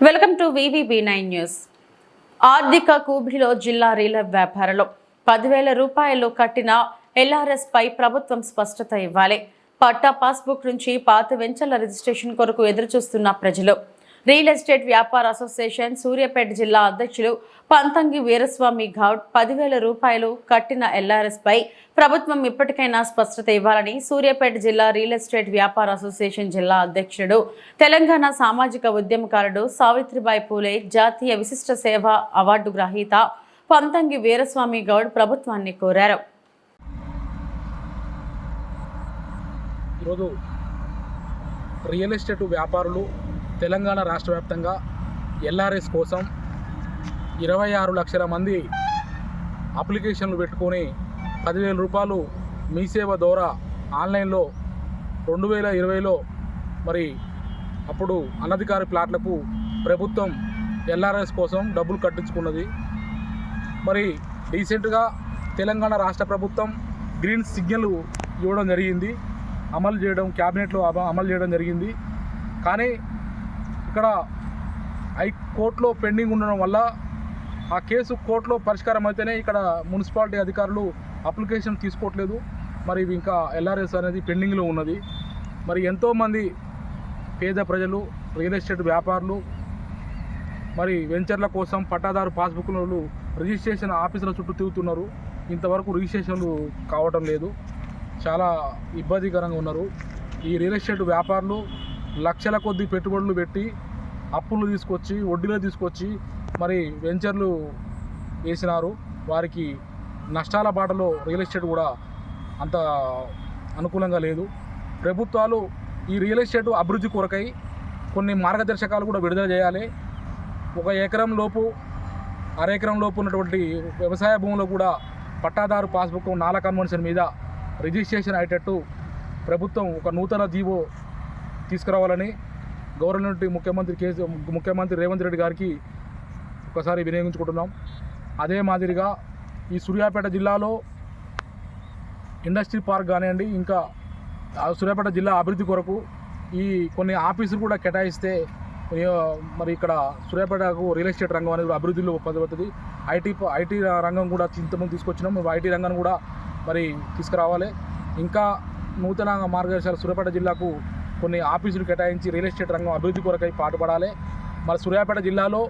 Welcome to V V nine news. ఆర్థిక కూబిలో జిల్లా రీల వ్యాపారంలో పదివేల రూపాయలు కట్టిన ఎల్ఆర్ఎస్ పై ప్రభుత్వం స్పష్టత ఇవ్వాలి. పట్టా పాస్బుక్ నుంచి పాత వెంచర్ల రిజిస్ట్రేషన్ కొరకు ఎదురుచూస్తున్న ప్రజలు రియల్ ఎస్టేట్ వ్యాపార అసోసియేషన్ సూర్యాపేట జిల్లా అధ్యక్షులు పంతంగి వీరస్వామి గౌడ్ పదివేల రూపాయలు కట్టిన ఎల్ఆర్ఎస్పై ప్రభుత్వం ఇప్పటికైనా స్పష్టత ఇవ్వాలని సూర్యాపేట జిల్లా రియల్ ఎస్టేట్ వ్యాపార అసోసియేషన్ జిల్లా అధ్యక్షుడు తెలంగాణ సామాజిక ఉద్యమకారుడు సావిత్రిబాయి పూలే జాతీయ విశిష్ట సేవ అవార్డు గ్రహీత పంతంగి వీరస్వామి గౌడ్ ప్రభుత్వాన్ని కోరారు. ఈరోజు రియల్ ఎస్టేట్ వ్యాపారులు తెలంగాణ రాష్ట్ర వ్యాప్తంగా ఎల్ఆర్ఎస్ కోసం ఇరవై ఆరు లక్షల మంది అప్లికేషన్లు పెట్టుకొని పదివేల రూపాయలు మీ సేవ ద్వారా ఆన్లైన్లో రెండు వేల ఇరవైలో మరి అప్పుడు అనధికారి ప్లాట్లకు ప్రభుత్వం ఎల్ఆర్ఎస్ కోసం డబ్బులు కట్టించుకున్నది. మరి రీసెంట్గా తెలంగాణ రాష్ట్ర ప్రభుత్వం గ్రీన్ సిగ్నల్ ఇవ్వడం జరిగింది. అమలు చేయడం క్యాబినెట్లో అమ- అమలు చేయడం జరిగింది. కానీ ఇక్కడ హైకోర్టులో పెండింగ్ ఉండడం వల్ల ఆ కేసు కోర్టులో పరిష్కారం అయితేనే ఇక్కడ మున్సిపాలిటీ అధికారులు అప్లికేషన్ తీసుకోవట్లేదు. మరి ఇవి ఇంకా ఎల్ఆర్ఎస్ అనేది పెండింగ్లో ఉన్నది. మరి ఎంతోమంది పేద ప్రజలు రియల్ ఎస్టేట్ వ్యాపారులు మరి వెంచర్ల కోసం పట్టాదారు పాస్బుక్లు రిజిస్ట్రేషన్ ఆఫీసుల చుట్టూ తిరుగుతున్నారు. ఇంతవరకు రిజిస్ట్రేషన్లు కావటం లేదు. చాలా ఇబ్బందికరంగా ఉన్నారు. ఈ రియల్ ఎస్టేట్ వ్యాపారులు లక్షల కొద్ది పెట్టుబడులు పెట్టి అప్పులు తీసుకొచ్చి వడ్డీలో తీసుకొచ్చి మరి వెంచర్లు వేసినారు. వారికి నష్టాల బాటలో రియల్ ఎస్టేట్ కూడా అంత అనుకూలంగా లేదు. ప్రభుత్వాలు ఈ రియల్ ఎస్టేట్ అభివృద్ధి కొరకై కొన్ని మార్గదర్శకాలు కూడా విడుదల చేయాలి. ఒక ఎకరం లోపు అరెకరం లోపు ఉన్నటువంటి వ్యవసాయ భూములో కూడా పట్టాదారు పాస్బుక్ నాల కన్వెన్షన్ మీద రిజిస్ట్రేషన్ అయ్యేటట్టు ప్రభుత్వం ఒక నూతన జీవో తీసుకురావాలని గవర్నమెంట్ ముఖ్యమంత్రి కేసీ ముఖ్యమంత్రి రేవంత్ రెడ్డి గారికి ఒకసారి వినియోగించుకుంటున్నాం. అదే మాదిరిగా ఈ సూర్యాపేట జిల్లాలో ఇండస్ట్రీ పార్క్ కానివ్వండి ఇంకా సూర్యాపేట జిల్లా అభివృద్ధి కొరకు ఈ కొన్ని ఆఫీసులు కూడా కేటాయిస్తే మరి ఇక్కడ సూర్యాపేటకు రియల్ ఎస్టేట్ రంగం అనేది అభివృద్ధిలో పొందబడుతుంది ఐటీ ఐటీ రంగం కూడా ఇంతకుముందు తీసుకొచ్చినాం. మేము ఐటీ రంగాన్ని కూడా మరి తీసుకురావాలి. ఇంకా నూతన మార్గదర్శకాలు సూర్యాపేట జిల్లాకు కొన్ని ఆఫీసులు కేటాయించి రియల్ ఎస్టేట్ రంగం అభివృద్ధి కొరకై పాటుపడాలి. మరి సూర్యాపేట జిల్లాలో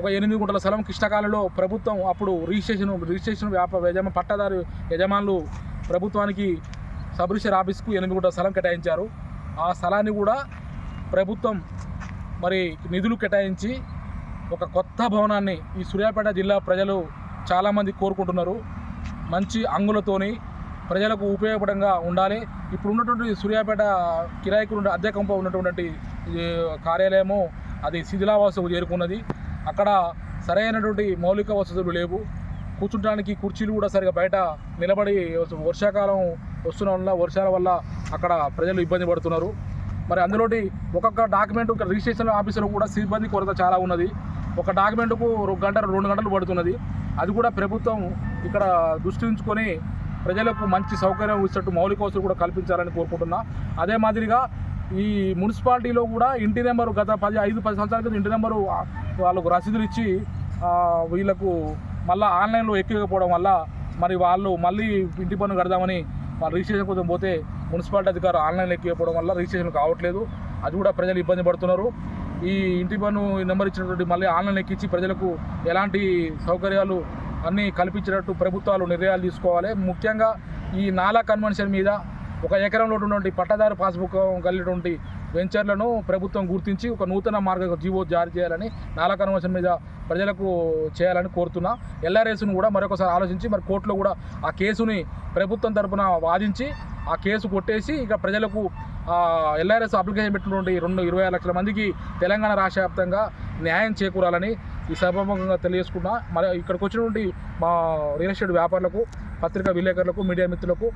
ఒక ఎనిమిది గుంటల స్థలం కృష్ణకాలంలో ప్రభుత్వం అప్పుడు రిజిస్ట్రేషన్ రిజిస్ట్రేషన్ వ్యాపార యజమా పట్టాదారు యజమానులు ప్రభుత్వానికి సబ్ రిజిస్టర్ ఆఫీస్కు ఎనిమిది గుంటల స్థలం కేటాయించారు. ఆ స్థలాన్ని కూడా ప్రభుత్వం మరి నిధులు కేటాయించి ఒక కొత్త భవనాన్ని ఈ సూర్యాపేట జిల్లా ప్రజలు చాలామంది కోరుకుంటున్నారు. మంచి అంగులతోని ప్రజలకు ఉపయోగపడంగా ఉండాలి. ఇప్పుడు ఉన్నటువంటి సూర్యాపేట కిరాయికు అద్దె కంప ఉన్నటువంటి కార్యాలయము అది శిథిలావాసకు చేరుకున్నది. అక్కడ సరైనటువంటి మౌలిక వసతులు లేవు. కూర్చుంటానికి కుర్చీలు కూడా సరిగా బయట నిలబడి వర్షాకాలం వస్తున్న వల్ల వర్షాల వల్ల అక్కడ ప్రజలు ఇబ్బంది పడుతున్నారు. మరి అందులోటి ఒక్కొక్క డాక్యుమెంట్ రిజిస్ట్రేషన్ ఆఫీసులో కూడా సిబ్బంది కొరత చాలా ఉన్నది. ఒక డాక్యుమెంట్కు గంట రెండు గంటలు పడుతున్నది. అది కూడా ప్రభుత్వం ఇక్కడ దృష్టి ఉంచుకొని ప్రజలకు మంచి సౌకర్యం ఇచ్చేట్టు మౌలిక వసతులు కూడా కల్పించాలని కోరుకుంటున్నా. అదే మాదిరిగా ఈ మున్సిపాలిటీలో కూడా ఇంటి నెంబరు గత పది ఐదు పది సంవత్సరాల క్రితం ఇంటి నెంబరు వాళ్ళకు రసీదులు ఇచ్చి వీళ్ళకు మళ్ళీ ఆన్లైన్లో ఎక్కకపోవడం వల్ల మరి వాళ్ళు మళ్ళీ ఇంటి పన్ను కడదామని వాళ్ళు రిజిస్ట్రేషన్ కోసం పోతే మున్సిపాలిటీ అధికారు ఆన్లైన్లో ఎక్కిపోవడం వల్ల రిజిస్ట్రేషన్ కావట్లేదు. అది కూడా ప్రజలు ఇబ్బంది పడుతున్నారు. ఈ ఇంటి పన్ను నెంబర్ ఇచ్చినటువంటి మళ్ళీ ఆన్లైన్ ఎక్కించి ప్రజలకు ఎలాంటి సౌకర్యాలు అన్నీ కల్పించినట్టు ప్రభుత్వాలు నిర్ణయాలు తీసుకోవాలి. ముఖ్యంగా ఈ నాలా కన్వెన్షన్ మీద ఒక ఎకరంలో ఉన్నటువంటి పట్టదారు పాస్బుక్ కలిగినటువంటి వెంచర్లను ప్రభుత్వం గుర్తించి ఒక నూతన మార్గ జీవో జారీ చేయాలని నాలా కన్వెన్షన్ మీద ప్రజలకు చేయాలని కోరుతున్నా. ఎల్ఆర్ఎస్ను కూడా మరొకసారి ఆలోచించి మరి కోర్టులో కూడా ఆ కేసుని ప్రభుత్వం తరపున వాదించి ఆ కేసు కొట్టేసి ఇక ప్రజలకు ఎల్ఆర్ఎస్ అప్లికేషన్ పెట్టినటువంటి రెండు ఇరవై ఆరు లక్షల మందికి తెలంగాణ రాష్ట్ర వ్యాప్తంగా న్యాయం చేకూరాలని ఈ సభాముఖంగా తెలియజేసుకున్నా మరి ఇక్కడికి వచ్చినటువంటి మా రియల్ ఎస్టేట్ వ్యాపారులకు పత్రికా విలేకరులకు మీడియా మిత్రులకు